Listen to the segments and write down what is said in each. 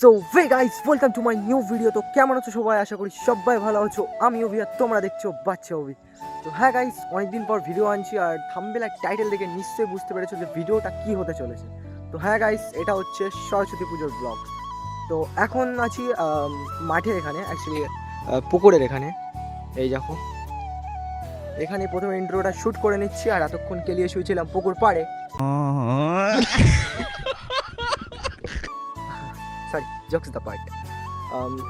So hey guys welcome to my new video তো কেমন আছো সবাই? আশা করি সবাই ভালো আছো। আমি অভি আর তোমরা দেখছ বাচ্চা অভি। তো হ্যাঁ গাইস অনেকদিন পর ভিডিও আনছি আর থাম্বেল আর টাইটেল দেখে নিশ্চয়ই বুঝতে পেরেছ যে ভিডিওটা কি হতে চলেছে। তো হ্যাঁ গাইস এটা হচ্ছে সরস্বতী পুজোর ব্লগ তো এখন আছি মাঠের এখানে অ্যাকচুয়ালি পুকুরের এখানে। এই দেখো। এখানে প্রথমে ইন্ট্রোটা শ্যুট করে নিচ্ছি আর এতক্ষণ কেলিয়ে শুয়েছিলাম পুকুর পাড়ে। Jokes the part.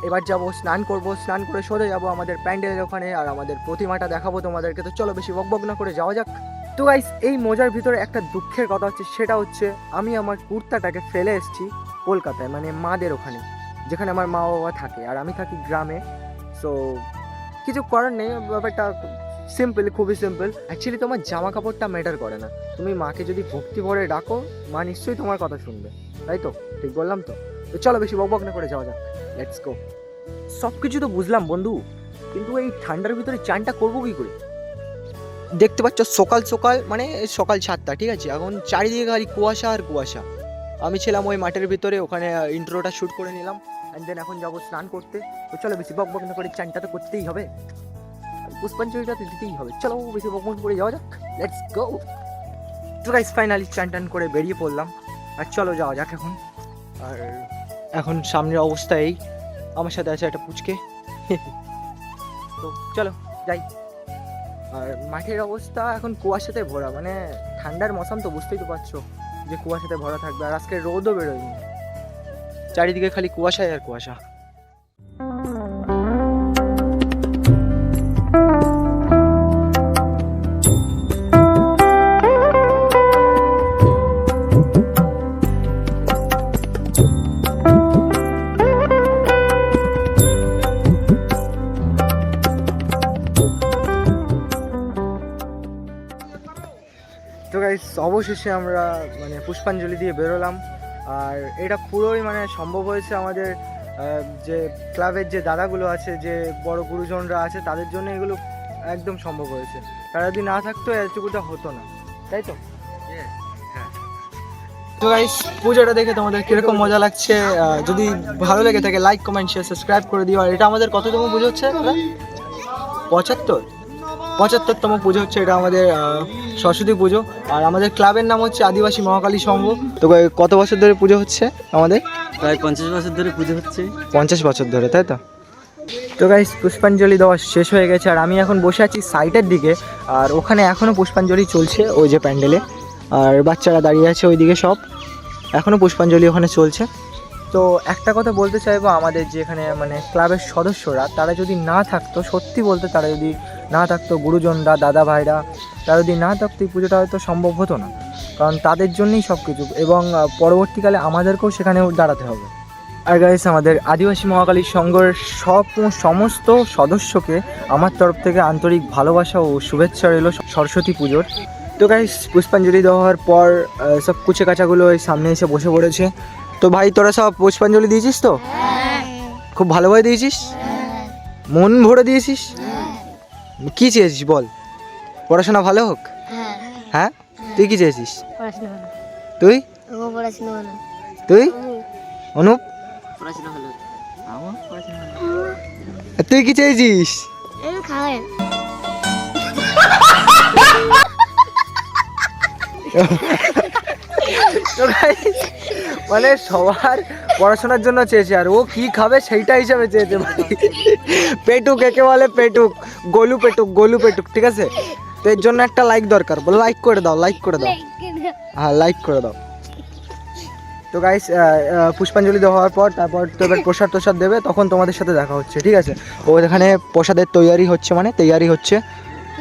এবার যাব, স্নান করব, স্নান করে সোজা যাব আমাদের প্যান্ডেলের ওখানে আর আমাদের প্রতিমাটা দেখাবো তোমাদেরকে। তো চলো বেশি বকবক না করে যাওয়া যাক। তো গাইস এই মজার ভিতরে একটা দুঃখের কথা হচ্ছে, সেটা হচ্ছে আমি আমার কুর্তাটাকে ফেলে এসেছি কলকাতায় মানে মাদের ওখানে, যেখানে আমার মা বাবা থাকে আর আমি থাকি গ্রামে। সো কিছু করার নেই, ব্যাপারটা সিম্পল খুবই সিম্পল অ্যাকচুয়ালি তোমার জামা কাপড়টা ম্যাটার করে না। তুমি মাকে যদি ভক্তি ভরে ডাকো, মা নিশ্চয়ই তোমার কথা শুনবে। তাই তো? ঠিক বললাম তো? তো চলো বেশি বকবক না করে যাওয়া যাক। লেটস গো সব কিছু তো বুঝলাম বন্ধু, কিন্তু এই ঠান্ডার ভিতরে চানটা করব কি করে? দেখতে পাচ্ছ সকাল সকাল মানে সকাল সাতটা, ঠিক আছে? এখন চারিদিকে খালি কুয়াশা আর কুয়াশা। আমি ছিলাম ওই মাঠের ভিতরে, ওখানে ইন্ট্রোটা শ্যুট করে নিলাম অ্যান্ড দেন এখন যাব স্নান করতে। তো চলো বেশি বক বক না করে, চানটা তো করতেই হবে। পুষ্পাঞ্জলিটা তো দিতেই হবে। চলো বেশি বক বক করে যাওয়া যাক। লেটস গো তো গাইস ফাইনালি চান টান করে বেরিয়ে পড়লাম। আর চলো যাওয়া যাক এখন। আর এখন সামনের অবস্থা এই আমার সাথে আছে একটা পুচকে। তো চলো, যাই। আর মাঠের অবস্থা এখন কুয়াশাতে ভরা মানে ঠান্ডার মৌসুম তো বুঝতেই তো পারছ যে কুয়াশাতে ভরা থাকবে, আর আজকে রোদও বেরোয়নি। চারিদিকে খালি কুয়াশায় আর কুয়াশা। গাইস অবশেষে আমরা মানে পুষ্পাঞ্জলি দিয়ে বেরোলাম। আর এটা পুরোই মানে সম্ভব হয়েছে আমাদের যে ক্লাবের যে দাদাগুলো আছে, যে বড় গুরুজনরা আছে, তাদের জন্য এগুলো একদম সম্ভব হয়েছে। তারা যদি না থাকতো, এতটুকুটা হতো না। তাই তো? তো গাইস পুজোটা দেখে তোমাদের কীরকম মজা লাগছে? যদি ভালো লেগে থাকে লাইক কমেন্ট শেয়ার সাবস্ক্রাইব করে দিও। আর এটা আমাদের কততম পুজো হচ্ছে? পঁচাত্তর? পঁচাত্তরতম পুজো হচ্ছে এটা আমাদের সরস্বতী পুজো। আর আমাদের ক্লাবের নাম হচ্ছে আদিবাসী মহাকালী সংঘ। তো কত বছর ধরে পুজো হচ্ছে আমাদের? প্রায় পঞ্চাশ বছর ধরে পুজো হচ্ছে। পঞ্চাশ বছর ধরে তাই তো? তো গাইস পুষ্পাঞ্জলি দেওয়া শেষ হয়ে গেছে আর আমি এখন বসে আছি সাইডের দিকে আর ওখানে এখনও পুষ্পাঞ্জলি চলছে ওই যে প্যান্ডেলে। আর বাচ্চারা দাঁড়িয়ে আছে ওইদিকে সব। এখনও পুষ্পাঞ্জলি ওখানে চলছে। তো একটা কথা বলতে চাইব আমাদের যে এখানে মানে ক্লাবের সদস্যরা তারা যদি না থাকতো সত্যি বলতে তারা যদি না থাকতো গুরুজনরা দাদা ভাইরা তারা যদি না থাকতো এই পুজোটা হয়তো সম্ভব হতো না। কারণ তাদের জন্যই সব কিছু এবং পরবর্তীকালে আমাদেরকেও সেখানে দাঁড়াতে হবে। আর গাইস আমাদের আদিবাসী মহাকালী সংঘের সব সমস্ত সদস্যকে আমার তরফ থেকে আন্তরিক ভালোবাসা ও শুভেচ্ছা রইল সরস্বতী পুজোর। তো গাইস পুষ্পাঞ্জলি দেওয়ার পর সব কুচে কাচাগুলো এই সামনে এসে বসে পড়েছে। তো ভাই তোরা সব পুষ্পাঞ্জলি দিয়েছিস তো? খুব ভালোভাবে দিয়েছিস? মন ভরে দিয়েছিস? কি চেয়েছিস বল? পড়াশোনা ভালো হোক? হ্যাঁ। হ্যাঁ? তুই কি চেয়েছিস? পড়াশোনা ভালো। তুই? পড়াশোনা ভালো। তুই? অনুপ? পড়াশোনা তুই কি চেয়েছিস? মানে সবার পড়াশোনার জন্য চেয়েছে, আর ও কি খাবে সেইটা হিসাবে চেয়েছে ভাই পেটুক, একে বলে পেটুক, গোলু পেটুক গোলু পেটুক, ঠিক আছে? তো এর জন্য একটা লাইক দরকার, বলে লাইক করে দাও লাইক করে দাও। হ্যাঁ লাইক করে দাও। তো গাইস পুষ্পাঞ্জলি দেওয়া হওয়ার পর, তারপর তো এবার প্রসাদ প্রসাদ দেবে, তখন তোমাদের সাথে দেখা হচ্ছে, ঠিক আছে? ও এখানে প্রসাদের তৈয়ারি হচ্ছে মানে তৈয়ারি হচ্ছে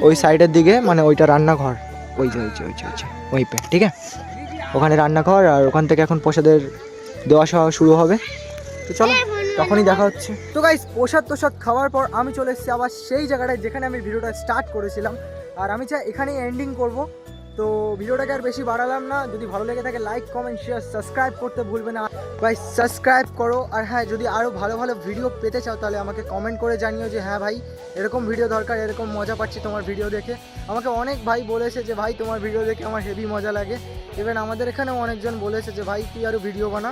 ওই সাইডের দিকে মানে ওইটা রান্নাঘর। ওই যে ওই যে ওই যে ওই যে, ওই পে, ঠিক আছে? ওখানে রান্নাঘর আর ওখান থেকে এখন প্রসাদের দেওয়া সওয়া শুরু হবে। তো চলো তখনই দেখা হচ্ছে। তো গাইস প্রসাদ প্রসাদ খাওয়ার পর আমি চলে এসেছি আবার সেই জায়গাটায় যেখানে আমি ভিডিওটা স্টার্ট করেছিলাম। আর আমি চাই এখানেই এন্ডিং করব। তো ভিডিওটাকে আর বেশি বাড়ালাম না। যদি ভালো লেগে থাকে লাইক কমেন্ট শেয়ার সাবস্ক্রাইব করতে ভুলবে না। ভাই সাবস্ক্রাইব করো। আর হ্যাঁ যদি আরও ভালো ভালো ভিডিও পেতে চাও, তাহলে আমাকে কমেন্ট করে জানিও যে হ্যাঁ ভাই, এরকম ভিডিও দরকার, এরকম মজা পাচ্ছি তোমার ভিডিও দেখে। আমাকে অনেক ভাই বলেছে যে, ভাই, তোমার ভিডিও দেখে আমার হেভি মজা লাগে। ইভেন আমাদের এখানেও অনেকজন বলেছে যে, ভাই, তুই আরও ভিডিও বানা।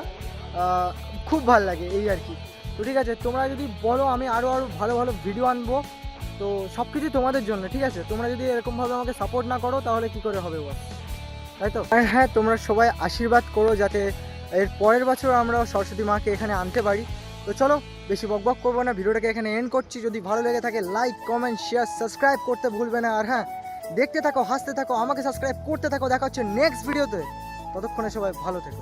খুব ভালো লাগে, এই আর কি। তো ঠিক আছে, তোমরা যদি বলো, আমি আরও আরও ভালো ভালো ভিডিও আনব। তো সব কিছু তোমাদের জন্য, ঠিক আছে? তোমরা যদি এরকমভাবে আমাকে সাপোর্ট না করো, তাহলে কি করে হবে বল? তাই তো? আর হ্যাঁ তোমরা সবাই আশীর্বাদ করো যাতে এর পরের বছর আমরা সরস্বতী মাকে এখানে আনতে পারি। তো চলো, বেশি বকবক করব না, ভিডিওটাকে এখানে এন্ড করছি। যদি ভালো লেগে থাকে লাইক কমেন্ট শেয়ার সাবস্ক্রাইব করতে ভুলবে না। আর হ্যাঁ দেখতে থাকো, হাসতে থাকো, আমাকে সাবস্ক্রাইব করতে থাকো। দেখা হচ্ছে নেক্সট ভিডিওতে ততক্ষণে সবাই ভালো থেকো।